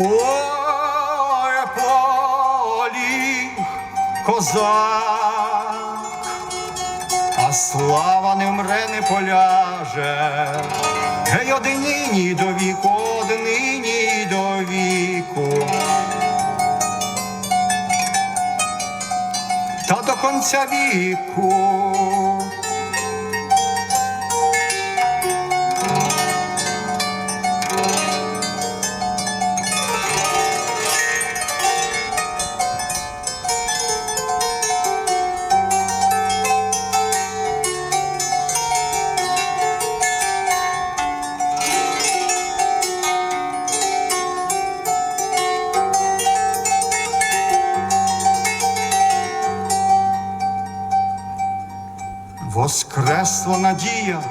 Ой, поліг козак, а слава не вмре, не поляже. Гей, однині до віку, однині до віку. Та до конця віку. Воскресла надія,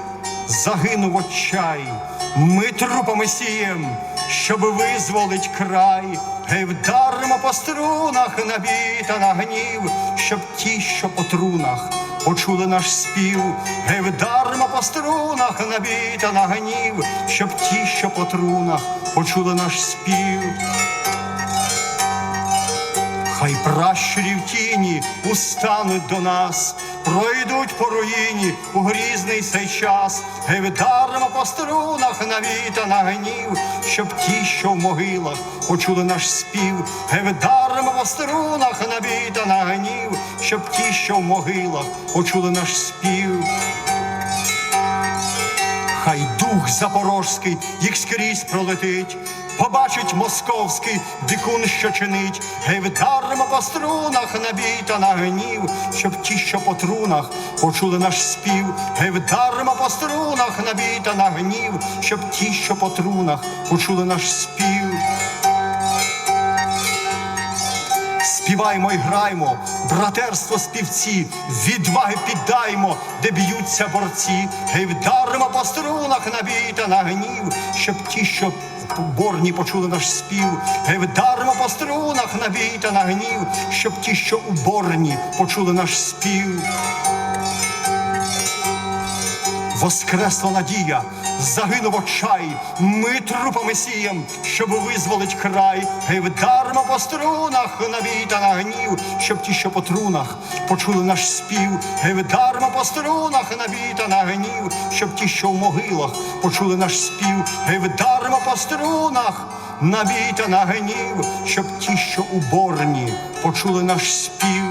загинув отчай, ми трупами сієм, щоб визволить край, гей вдаримо по струнах набіта на гнів, щоб ті, що по трунах почули наш спів, гей вдаримо по струнах набіта на гнів, щоб ті, що по трунах почули наш спів. Хай пращурів тіні устануть до нас, пройдуть по руїні у грізний цей час, гей вдаримо по струнах навіта на гнів, щоб ті, що в могилах, почули наш спів, гей вдаримо по струнах навіта на гнів, щоб ті, що в могилах, почули наш спів. Хай дух запорожський їх скрізь пролетить, побачить московський дикун, що чинить, гей вдаримо по струнах набіта на гнів, щоб ті, що по трунах, почули наш спів, гей вдаримо по струнах набіта на гнів, щоб ті, що по трунах, почули наш спів. Співаймо й граймо, братерство співці, відваги піддаймо, де б'ються борці, гей вдаримо по струнах набіта на гнів, щоб ті, що борні почули наш спів, гей вдаримо по струнах набіта на гнів, щоб ті, що у борні почули наш спів. Воскресла надія, загинув очай, ми трупами сієм, щоб визволить край, гей вдармо по струнах набіта на гнів, щоб ті, що по трунах, почули наш спів, гей вдармо по струнах набіта на гнів, щоб ті, що в могилах, почули наш спів, гей вдармо по струнах, набіта на гнів, щоб ті, що у борні, почули наш спів.